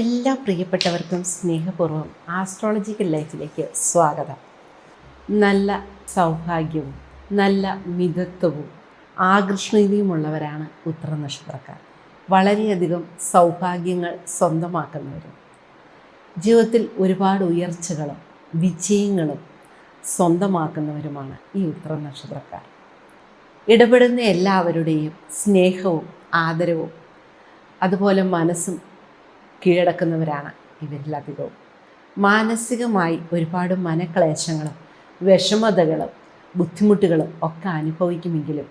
എല്ലാ പ്രിയപ്പെട്ടവർക്കും സ്നേഹപൂർവം ആസ്ട്രോളജിക്കൽ ലൈഫിലേക്ക് സ്വാഗതം. നല്ല സൗഭാഗ്യവും നല്ല മിതത്വവും ആകർഷണീയതയുമുള്ളവരാണ് ഉത്തര നക്ഷത്രക്കാർ വളരെയധികം സൗഭാഗ്യങ്ങൾ സ്വന്തമാക്കുന്നവരും. ജീവിതത്തിൽ ഒരുപാട് ഉയർച്ചകളും വിജയങ്ങളും സ്വന്തമാക്കുന്നവരുമാണ് ഈ ഉത്തര നക്ഷത്രക്കാർ ഇടപെടുന്ന എല്ലാവരുടെയും സ്നേഹവും ആദരവും അതുപോലെ മനസ്സും കീഴടക്കുന്നവരാണ് ഇവരിലധികവും. മാനസികമായി ഒരുപാട് മനക്ലേശങ്ങളും വിഷമതകളും ബുദ്ധിമുട്ടുകളും ഒക്കെ അനുഭവിക്കുമെങ്കിലും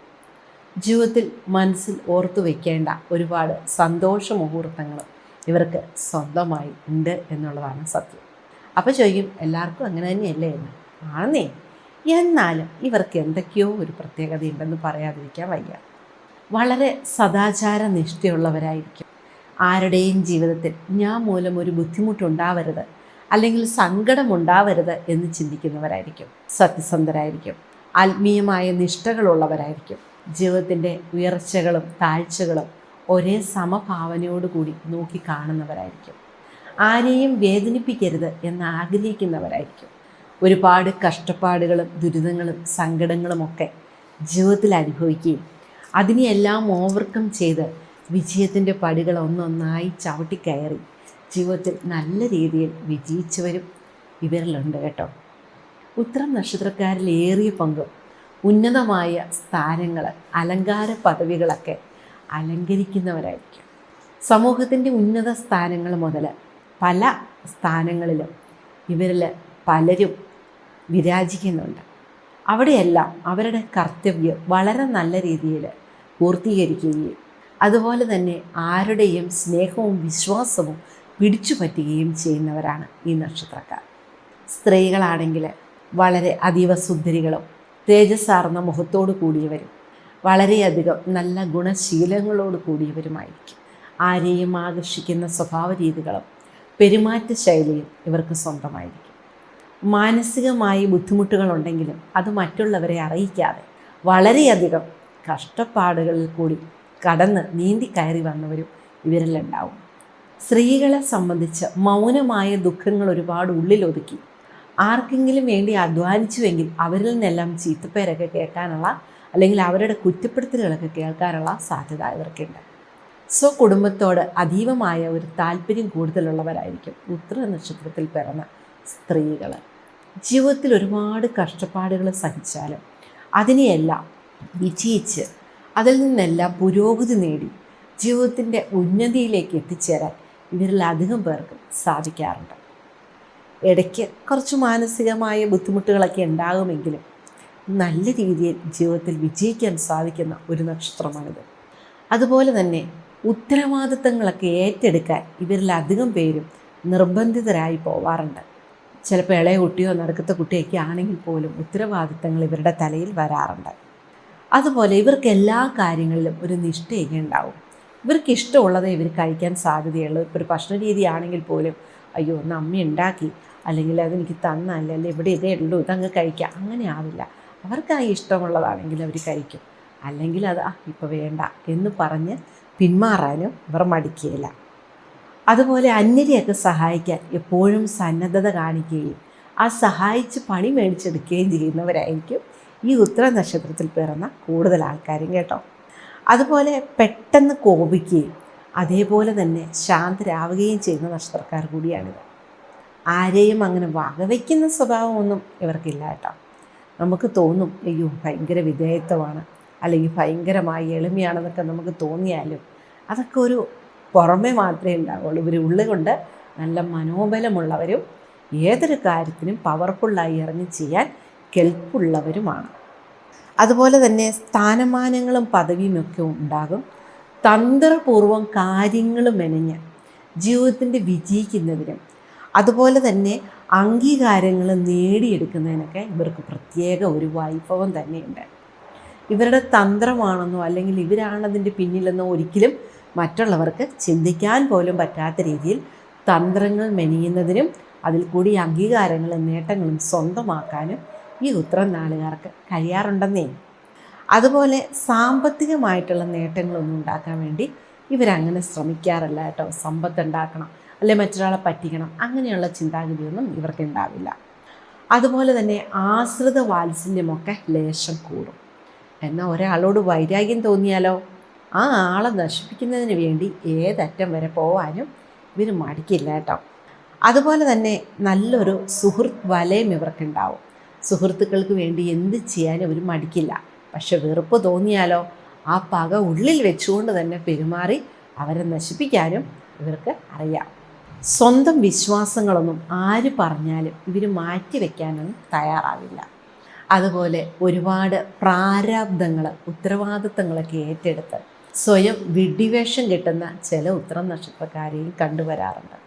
ജീവിതത്തിൽ മനസ്സിൽ ഓർത്തു വയ്ക്കേണ്ട ഒരുപാട് സന്തോഷ മുഹൂർത്തങ്ങളും ഇവർക്ക് സ്വന്തമായി ഉണ്ട് എന്നുള്ളതാണ് സത്യം. അപ്പോൾ ചോദിക്കും എല്ലാവർക്കും അങ്ങനെ തന്നെയല്ലേ എന്ന്? ആണെന്നേ എന്നാലും ഇവർക്ക് എന്തൊക്കെയോ ഒരു പ്രത്യേകതയുണ്ടെന്ന് പറയാതിരിക്കാൻ വയ്യ. വളരെ സദാചാര നിഷ്ഠയുള്ളവരായിരിക്കും. ആരുടെയും ജീവിതത്തിൽ ഞാൻ മൂലം ഒരു ബുദ്ധിമുട്ടുണ്ടാവരുത് അല്ലെങ്കിൽ സങ്കടമുണ്ടാവരുത് എന്ന് ചിന്തിക്കുന്നവരായിരിക്കും. സത്യസന്ധരായിരിക്കും. ആത്മീയമായ നിഷ്ഠകളുള്ളവരായിരിക്കും. ജീവിതത്തിന്റെ ഉയർച്ചകളും താഴ്ചകളും ഒരേ സമഭാവനയോടുകൂടി നോക്കി കാണുന്നവരായിരിക്കും. ആരെയും വേദനിപ്പിക്കരുത് എന്ന് ആഗ്രഹിക്കുന്നവരായിരിക്കും. ഒരുപാട് കഷ്ടപ്പാടുകളും ദുരിതങ്ങളും സങ്കടങ്ങളുമൊക്കെ ജീവിതത്തിൽ അനുഭവിക്കുകയും അതിനെയെല്ലാം ഓവർകം ചെയ്ത് വിജയത്തിന്റെ പടികൾ ഒന്നൊന്നായി ചവിട്ടിക്കയറി ജീവിതത്തിൽ നല്ല രീതിയിൽ വിജയിച്ചവരും ഇവരിലുണ്ട് കേട്ടോ. ഉത്തരം നക്ഷത്രക്കാരിൽ ഏറിയ പങ്കും. ഉന്നതമായ സ്ഥാനങ്ങൾ അലങ്കാര പദവികളൊക്കെ അലങ്കരിക്കുന്നവരായിരിക്കും. സമൂഹത്തിന്റെ ഉന്നത സ്ഥാനങ്ങൾ മുതൽ പല സ്ഥാനങ്ങളിലും ഇവരിൽ പലരും വിരാജിക്കുന്നുണ്ട്. അവിടെയെല്ലാം അവരുടെ കർത്തവ്യം വളരെ നല്ല രീതിയിൽ പൂർത്തീകരിക്കുകയും അതുപോലെ തന്നെ ആരുടെയും സ്നേഹവും വിശ്വാസവും പിടിച്ചു പറ്റുകയും ചെയ്യുന്നവരാണ് ഈ നക്ഷത്രക്കാർ. സ്ത്രീകളാണെങ്കിൽ വളരെ അതീവ സുന്ദരികളും തേജസ്സാർന്ന മുഖത്തോടു കൂടിയവരും വളരെയധികം നല്ല ഗുണശീലങ്ങളോട് കൂടിയവരുമായിരിക്കും. ആരെയും ആകർഷിക്കുന്ന സ്വഭാവ രീതികളും പെരുമാറ്റ ശൈലിയും ഇവർക്ക് സ്വന്തമായിരിക്കും. മാനസികമായി ബുദ്ധിമുട്ടുകളുണ്ടെങ്കിലും അത് മറ്റുള്ളവരെ അറിയിക്കാതെ വളരെയധികം കഷ്ടപ്പാടുകളിൽ കൂടി കടന്ന് നീന്തി കയറി വന്നവരും ഇവരിലുണ്ടാവും. സ്ത്രീകളെ സംബന്ധിച്ച് മൗനമായ ദുഃഖങ്ങൾ ഒരുപാട് ഉള്ളിലൊതുക്കി. ആർക്കെങ്കിലും വേണ്ടി അധ്വാനിച്ചുവെങ്കിൽ അവരിൽ നിന്നെല്ലാം ചീത്തപ്പേരൊക്കെ കേൾക്കാനുള്ള അല്ലെങ്കിൽ അവരുടെ കുറ്റപ്പെടുത്തലുകളൊക്കെ കേൾക്കാനുള്ള സാധ്യത ഇവർക്കുണ്ട്. സോ കുടുംബത്തോട് അതീവമായ ഒരു താല്പര്യം കൂടുതലുള്ളവരായിരിക്കും ഉത്തര നക്ഷത്രത്തിൽ പിറന്ന സ്ത്രീകൾ ജീവിതത്തിൽ ഒരുപാട് കഷ്ടപ്പാടുകൾ സഹിച്ചാലും അതിനെയെല്ലാം വിജയിച്ച് അതിൽ നിന്നെല്ലാം പുരോഗതി നേടി. ജീവിതത്തിന്റെ ഉന്നതിയിലേക്ക് എത്തിച്ചേരാൻ ഇവരിൽ അധികം പേർക്കും സാധിക്കാറുണ്ട്. ഇടയ്ക്ക് കുറച്ച് മാനസികമായ ബുദ്ധിമുട്ടുകളൊക്കെ ഉണ്ടാകുമെങ്കിലും നല്ല രീതിയിൽ ജീവിതത്തിൽ വിജയിക്കാൻ സാധിക്കുന്ന ഒരു നക്ഷത്രമാണിത്. അതുപോലെ തന്നെ ഉത്തരവാദിത്തങ്ങളൊക്കെ ഏറ്റെടുക്കാൻ ഇവരിൽ അധികം പേരും നിർബന്ധിതരായി പോവാറുണ്ട്. ചിലപ്പോൾ ഇളയ കുട്ടിയോ നടുക്കത്തെ കുട്ടിയൊക്കെ ആണെങ്കിൽ പോലും ഉത്തരവാദിത്തങ്ങൾ ഇവരുടെ തലയിൽ വരാറുണ്ട്. അതുപോലെ ഇവർക്ക് എല്ലാ കാര്യങ്ങളിലും ഒരു നിഷ്ഠയൊക്കെ ഉണ്ടാവും. ഇവർക്ക് ഇഷ്ടമുള്ളത് ഇവർ കഴിക്കാൻ സാധ്യതയുള്ളൂ ഇപ്പോൾ ഒരു ഭക്ഷണ രീതിയാണെങ്കിൽ പോലും അയ്യോ ഒന്ന് അമ്മ ഉണ്ടാക്കി അല്ലെങ്കിൽ അതെനിക്ക് തന്നല്ല അല്ലെങ്കിൽ ഇവിടെ ഇതേ ഉള്ളൂ ഇതങ്ങ് കഴിക്കുക അങ്ങനെ ആവില്ല. അവർക്ക് ആ ഇഷ്ടമുള്ളതാണെങ്കിൽ അവർ കഴിക്കും. അല്ലെങ്കിൽ അത് ആ ഇപ്പോൾ വേണ്ട എന്ന് പറഞ്ഞ് പിന്മാറാനും ഇവർ മടിക്കുകയില്ല അതുപോലെ അന്യരെയൊക്കെ സഹായിക്കാൻ എപ്പോഴും സന്നദ്ധത കാണിക്കുകയും ആ സഹായിച്ച് പണി മേടിച്ചെടുക്കുകയും ചെയ്യുന്നവരായിരിക്കും ഈ ഉത്തര നക്ഷത്രത്തിൽ പിറന്ന കൂടുതൽ ആൾക്കാരും കേട്ടോ. അതുപോലെ പെട്ടെന്ന് കോപിക്കുകയും അതേപോലെ തന്നെ ശാന്തരാവുകയും ചെയ്യുന്ന നക്ഷത്രക്കാർ കൂടിയാണിത്. ആരെയും അങ്ങനെ വകവയ്ക്കുന്ന സ്വഭാവമൊന്നും ഇവർക്കില്ല കേട്ടോ. നമുക്ക് തോന്നും അയ്യോ ഭയങ്കര വിധേയത്വമാണ് അല്ലെങ്കിൽ ഭയങ്കരമായി എളിമയാണെന്നൊക്കെ നമുക്ക് തോന്നിയാലും അതൊക്കെ ഒരു പുറമെ മാത്രമേ ഉണ്ടാവുള്ളൂ. ഇവർ ഉള്ളുകൊണ്ട് നല്ല മനോബലമുള്ളവരും ഏതൊരു കാര്യത്തിനും പവർഫുള്ളായി ഇറങ്ങി ചെയ്യാൻ കെൽപ്പുള്ളവരുമാണ് അതുപോലെ തന്നെ സ്ഥാനമാനങ്ങളും പദവിയും ഒക്കെ ഉണ്ടാകും. തന്ത്രപൂർവം കാര്യങ്ങൾ മെനഞ്ഞ് ജീവിതത്തിന്റെ വിജയിക്കുന്നതിനും അതുപോലെ തന്നെ അംഗീകാരങ്ങൾ നേടിയെടുക്കുന്നതിനൊക്കെ ഇവർക്ക് പ്രത്യേക ഒരു വൈഭവം തന്നെയുണ്ട്. ഇവരുടെ തന്ത്രമാണെന്നോ അല്ലെങ്കിൽ ഇവരാണതിന്റെ പിന്നിലെന്നോ ഒരിക്കലും മറ്റുള്ളവർക്ക് ചിന്തിക്കാൻ പോലും പറ്റാത്ത രീതിയിൽ തന്ത്രങ്ങൾ മെനയുന്നതിനും അതിൽ കൂടി അംഗീകാരങ്ങളും നേട്ടങ്ങളും സ്വന്തമാക്കാനും ഈ ഉത്തരം നാളുകാർക്ക് കഴിയാറുണ്ടെന്നേ. അതുപോലെ സാമ്പത്തികമായിട്ടുള്ള നേട്ടങ്ങളൊന്നും ഉണ്ടാക്കാൻ വേണ്ടി ഇവരങ്ങനെ ശ്രമിക്കാറില്ല കേട്ടോ. സമ്പത്ത് ഉണ്ടാക്കണം അല്ലെ മറ്റൊരാളെ പറ്റിക്കണം അങ്ങനെയുള്ള ചിന്താഗതിയൊന്നും ഇവർക്ക് ഉണ്ടാവില്ല. അതുപോലെ തന്നെ ആശ്രിത വാത്സല്യമൊക്കെ ലേശം കൂടും. എന്നാൽ ഒരാളോട് വൈരാഗ്യം തോന്നിയാലോ? ആ ആളെ നശിപ്പിക്കുന്നതിന് വേണ്ടി ഏതറ്റം വരെ പോവാനും ഇവർ മടിക്കില്ല കേട്ടോ. അതുപോലെ തന്നെ നല്ലൊരു സുഹൃത്ത് വലയം ഇവർക്കുണ്ടാവും. സുഹൃത്തുക്കൾക്ക് വേണ്ടി എന്ത് ചെയ്യാനും അവർ മടിക്കില്ല. പക്ഷെ വെറുപ്പ് തോന്നിയാലോ? ആ പക ഉള്ളിൽ വെച്ചുകൊണ്ട് തന്നെ പെരുമാറി അവരെ നശിപ്പിക്കാനും ഇവർക്ക് അറിയാം. സ്വന്തം വിശ്വാസങ്ങളൊന്നും ആര് പറഞ്ഞാലും ഇവർ മാറ്റി വയ്ക്കാനൊന്നും തയ്യാറാവില്ല. അതുപോലെ ഒരുപാട് പ്രാരാബ്ദങ്ങൾ ഉത്തരവാദിത്തങ്ങളൊക്കെ ഏറ്റെടുത്ത് സ്വയം വിഡിവേഷം കിട്ടുന്ന ചില ഉത്തരം നക്ഷത്രക്കാരെയും കണ്ടുവരാറുണ്ട്.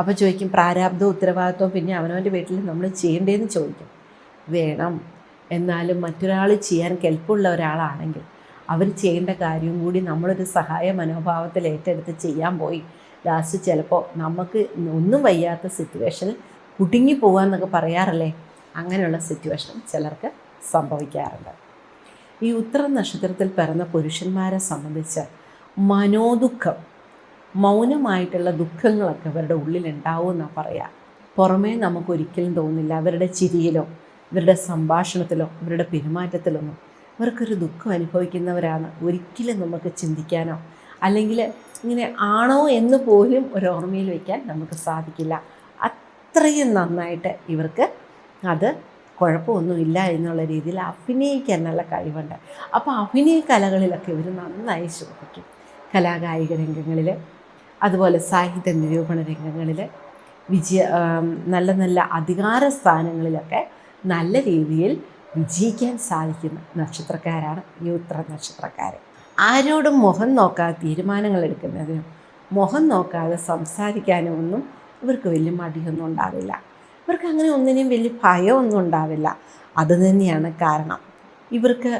അപ്പോൾ ചോദിക്കും പ്രാരാബ്ദവും ഉത്തരവാദിത്വവും പിന്നെ അവനവന്റെ വീട്ടിൽ നമ്മൾ ചെയ്യേണ്ടതെന്ന് ചോദിക്കും. വേണം. എന്നാലും മറ്റൊരാൾ ചെയ്യാൻ കെൽപ്പുള്ള ഒരാളാണെങ്കിൽ അവർ ചെയ്യേണ്ട കാര്യവും കൂടി നമ്മളൊരു സഹായ മനോഭാവത്തിൽ ഏറ്റെടുത്ത് ചെയ്യാൻ പോയി. ലാസ്റ്റ് ചിലപ്പോൾ നമുക്ക് ഒന്നും വയ്യാത്ത സിറ്റുവേഷനിൽ കുടുങ്ങി പോകാമെന്നൊക്കെ പറയാറല്ലേ? അങ്ങനെയുള്ള സിറ്റുവേഷൻ ചിലർക്ക് സംഭവിക്കാറുണ്ട്. ഈ ഉത്തര നക്ഷത്രത്തിൽ പിറന്ന പുരുഷന്മാരെ സംബന്ധിച്ച് മനോദുഃഖം മൗനമായിട്ടുള്ള ദുഃഖങ്ങളൊക്കെ അവരുടെ ഉള്ളിലുണ്ടാവും എന്നാണ് പറയുക പുറമേ നമുക്കൊരിക്കലും തോന്നില്ല അവരുടെ ചിരിയിലോ ഇവരുടെ സംഭാഷണത്തിലോ ഇവരുടെ പെരുമാറ്റത്തിലൊന്നും ഇവർക്കൊരു ദുഃഖം അനുഭവിക്കുന്നവരാണ്. ഒരിക്കലും നമുക്ക് ചിന്തിക്കാനോ അല്ലെങ്കിൽ ഇങ്ങനെ ആണോ എന്ന് പോലും ഒരു ഓർമ്മയിൽ വയ്ക്കാൻ നമുക്ക് സാധിക്കില്ല. അത്രയും നന്നായിട്ട് ഇവർക്ക് അത് കുഴപ്പമൊന്നുമില്ല എന്നുള്ള രീതിയിൽ അഭിനയിക്കാൻ നല്ല കഴിവുണ്ട്. അപ്പോൾ അഭിനയ കലകളിലൊക്കെ ഇവർ നന്നായി ശോഭിക്കും കലാകായിക രംഗങ്ങളിൽ അതുപോലെ സാഹിത്യ നിരൂപണ രംഗങ്ങളിൽ വിജയ നല്ല നല്ല അധികാര സ്ഥാനങ്ങളിലൊക്കെ നല്ല രീതിയിൽ വിജയിക്കാൻ സാധിക്കുന്ന നക്ഷത്രക്കാരാണ് ഈ ഉത്തര നക്ഷത്രക്കാർ ആരോടും മുഖം നോക്കാതെ തീരുമാനങ്ങൾ എടുക്കുന്നതിനും മുഖം നോക്കാതെ സംസാരിക്കാനും ഒന്നും ഇവർക്ക് വലിയ മടിയൊന്നും ഉണ്ടാവില്ല. ഇവർക്ക് അങ്ങനെ ഒന്നിനും വലിയ ഭയമൊന്നും ഉണ്ടാവില്ല. അത് തന്നെയാണ് കാരണം. ഇവർക്ക്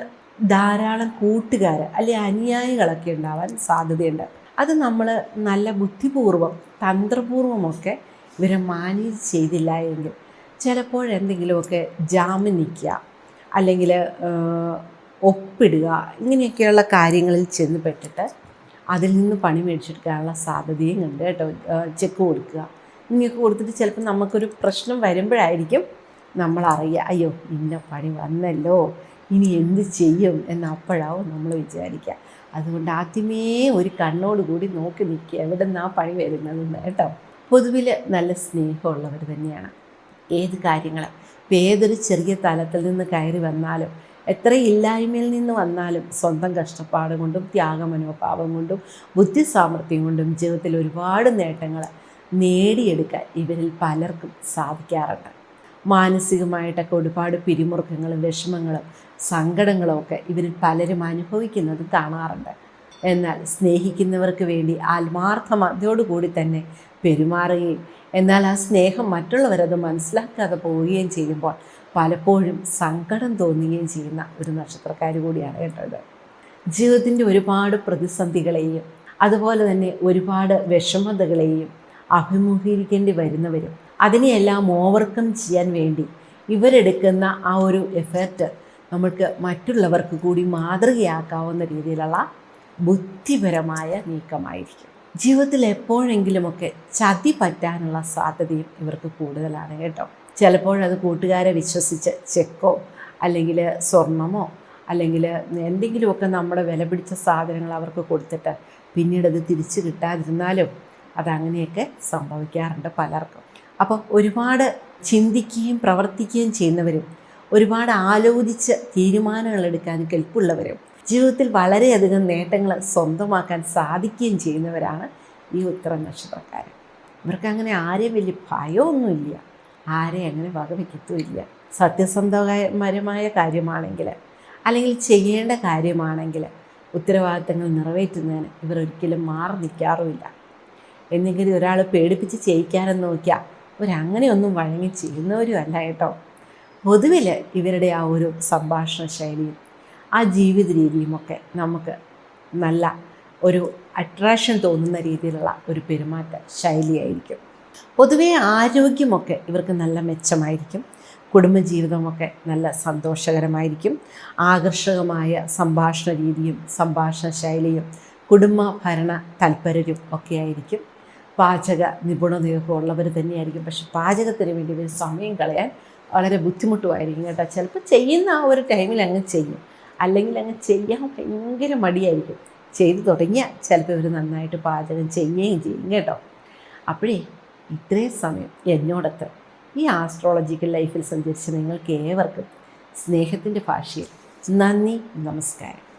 ധാരാളം കൂട്ടുകാർ അല്ലെ അനുയായികളൊക്കെ ഉണ്ടാവാൻ സാധ്യതയുണ്ട്. അത് നമ്മൾ നല്ല ബുദ്ധിപൂർവം തന്ത്രപൂർവമൊക്കെ ഇവരെ മാനേജ് ചെയ്തില്ല എങ്കിൽ ചിലപ്പോൾ ജാമിനിക്കുക അല്ലെങ്കിൽ ഒപ്പിടുക ഇങ്ങനെയൊക്കെയുള്ള കാര്യങ്ങളിൽ ചെന്ന് പെട്ടിട്ട് അതിൽ നിന്ന് പണി മേടിച്ചെടുക്കാനുള്ള സാധ്യതയും ഉണ്ട് കേട്ടോ ചെക്ക് കൊടുക്കുക. ഇങ്ങനെയൊക്കെ കൊടുത്തിട്ട് ചിലപ്പോൾ നമുക്കൊരു പ്രശ്നം വരുമ്പോഴായിരിക്കും നമ്മൾ അറിയുക അയ്യോ ഇന്ന പണി വന്നല്ലോ ഇനി എന്ത് ചെയ്യും? എന്ന് അപ്പോഴാവും നമ്മൾ വിചാരിക്കുക. അതുകൊണ്ട് ആദ്യമേ ഒരു കണ്ണോടുകൂടി നോക്കി നിൽക്കുക എവിടെ നിന്നാണ് പണി വരുന്നതെന്ന് കേട്ടോ. പൊതുവിൽ നല്ല സ്നേഹമുള്ളവർ തന്നെയാണ്. ഏത് കാര്യങ്ങൾ ഏതൊരു ചെറിയ തലത്തിൽ നിന്ന് കയറി വന്നാലും എത്ര ഇല്ലായ്മയിൽ നിന്ന് വന്നാലും സ്വന്തം കഷ്ടപ്പാട് കൊണ്ടും ത്യാഗമനോഭാവം കൊണ്ടും ബുദ്ധി സാമർഥ്യം കൊണ്ടും ജീവിതത്തിൽ ഒരുപാട് നേട്ടങ്ങൾ നേടിയെടുക്കാൻ ഇവരിൽ പലർക്കും സാധിക്കാറുണ്ട്. മാനസികമായിട്ടൊക്കെ ഒരുപാട് പിരിമുറുക്കങ്ങളും വിഷമങ്ങളും സങ്കടങ്ങളും ഒക്കെ ഇവരിൽ പലരും അനുഭവിക്കുന്നത് കാണാറുണ്ട്. എന്നാൽ സ്നേഹിക്കുന്നവർക്ക് വേണ്ടി ആത്മാർത്ഥമതയോടുകൂടി തന്നെ പെരുമാറുകയും എന്നാൽ ആ സ്നേഹം മറ്റുള്ളവരത് മനസ്സിലാക്കാതെ പോവുകയും ചെയ്യുമ്പോൾ പലപ്പോഴും സങ്കടം തോന്നുകയും ചെയ്യുന്ന ഒരു നക്ഷത്രക്കാർ കൂടിയാണ് കേട്ടത് ജീവിതത്തിന്റെ ഒരുപാട് പ്രതിസന്ധികളെയും അതുപോലെ തന്നെ ഒരുപാട് വിഷമതകളെയും അഭിമുഖീകരിക്കേണ്ടി വരുന്നവരും അതിനെയെല്ലാം ഓവർകം ചെയ്യാൻ വേണ്ടി ഇവരെടുക്കുന്ന ആ ഒരു എഫേർട്ട് നമുക്ക് മറ്റുള്ളവർക്ക് കൂടി മാതൃകയാക്കാവുന്ന രീതിയിലുള്ള ബുദ്ധിപരമായ നീക്കമായിരിക്കും. ജീവിതത്തിൽ എപ്പോഴെങ്കിലുമൊക്കെ ചതി പറ്റാനുള്ള സാധ്യതയും ഇവർക്ക് കൂടുതലാണ് കേട്ടോ. ചിലപ്പോഴത് കൂട്ടുകാരെ വിശ്വസിച്ച് ചെക്കോ അല്ലെങ്കിൽ സ്വർണമോ അല്ലെങ്കിൽ എന്തെങ്കിലുമൊക്കെ നമ്മുടെ വില പിടിച്ച സാധനങ്ങൾ അവർക്ക് കൊടുത്തിട്ട് പിന്നീട് അത് തിരിച്ചു കിട്ടാതിരുന്നാലും അതങ്ങനെയൊക്കെ സംഭവിക്കാറുണ്ട് പലർക്കും. അപ്പം ഒരുപാട് ചിന്തിക്കുകയും പ്രവർത്തിക്കുകയും ചെയ്യുന്നവരും ഒരുപാട് ആലോചിച്ച് തീരുമാനങ്ങൾ എടുക്കാൻ കെൽപ്പുള്ളവരും ജീവിതത്തിൽ വളരെയധികം നേട്ടങ്ങൾ സ്വന്തമാക്കാൻ സാധിക്കുകയും ചെയ്യുന്നവരാണ് ഈ ഉത്തര നക്ഷത്രക്കാർ ഇവർക്ക് അങ്ങനെ ആരെയും വലിയ ഭയമൊന്നുമില്ല. ആരെയും അങ്ങനെ വകവയ്ക്കത്തുമില്ല സത്യസന്ധമായ കാര്യമാണെങ്കിൽ അല്ലെങ്കിൽ ചെയ്യേണ്ട കാര്യമാണെങ്കിൽ ഉത്തരവാദിത്തങ്ങൾ നിറവേറ്റുന്നതിന് ഇവർ ഒരിക്കലും മാറി നിൽക്കാറുമില്ല. എന്തെങ്കിലും ഒരാൾ പേടിപ്പിച്ച് ചെയ്യിക്കാനെന്ന് നോക്കിയാൽ ഇവരങ്ങനെയൊന്നും വഴങ്ങി ചെയ്യുന്നവരും അല്ല കേട്ടോ. പൊതുവിൽ ഇവരുടെ ആ ഒരു സംഭാഷണ ശൈലിയും ആ ജീവിത രീതിയുമൊക്കെ നമുക്ക് നല്ല ഒരു അട്രാക്ഷൻ തോന്നുന്ന രീതിയിലുള്ള ഒരു പെരുമാറ്റ ശൈലിയായിരിക്കും. പൊതുവേ ആരോഗ്യമൊക്കെ ഇവർക്ക് നല്ല മെച്ചമായിരിക്കും. കുടുംബജീവിതമൊക്കെ നല്ല സന്തോഷകരമായിരിക്കും. ആകർഷകമായ സംഭാഷണ രീതിയും സംഭാഷണ ശൈലിയും കുടുംബ ഭരണ തൽപരരും ഒക്കെ ആയിരിക്കും. പാചക നിപുണതയൊക്കെ ഉള്ളവർ തന്നെയായിരിക്കും. പക്ഷെ പാചകത്തിന് വേണ്ടി ഒരു സമയം കളയാൻ വളരെ ബുദ്ധിമുട്ടുമായിരിക്കും കേട്ടോ. ചിലപ്പോൾ ചെയ്യുന്ന ആ ഒരു ടൈമിൽ അങ്ങ് ചെയ്യും. അല്ലെങ്കിൽ അങ്ങ് ചെയ്യാൻ ഭയങ്കര മടിയായിരിക്കും. ചെയ്തു തുടങ്ങിയാൽ ചിലപ്പോൾ ഇവർ നന്നായിട്ട് പാചകം ചെയ്യുകയും ചെയ്യും കേട്ടോ. അപ്പോഴേ ഇത്രയും സമയം എന്നോടൊത്ത് ഈ ആസ്ട്രോളജിക്കൽ ലൈഫിൽ സഞ്ചരിച്ച നിങ്ങൾക്ക് ഏവർക്കും സ്നേഹത്തിന്റെ ഭാഷയിൽ നന്ദി നമസ്കാരം.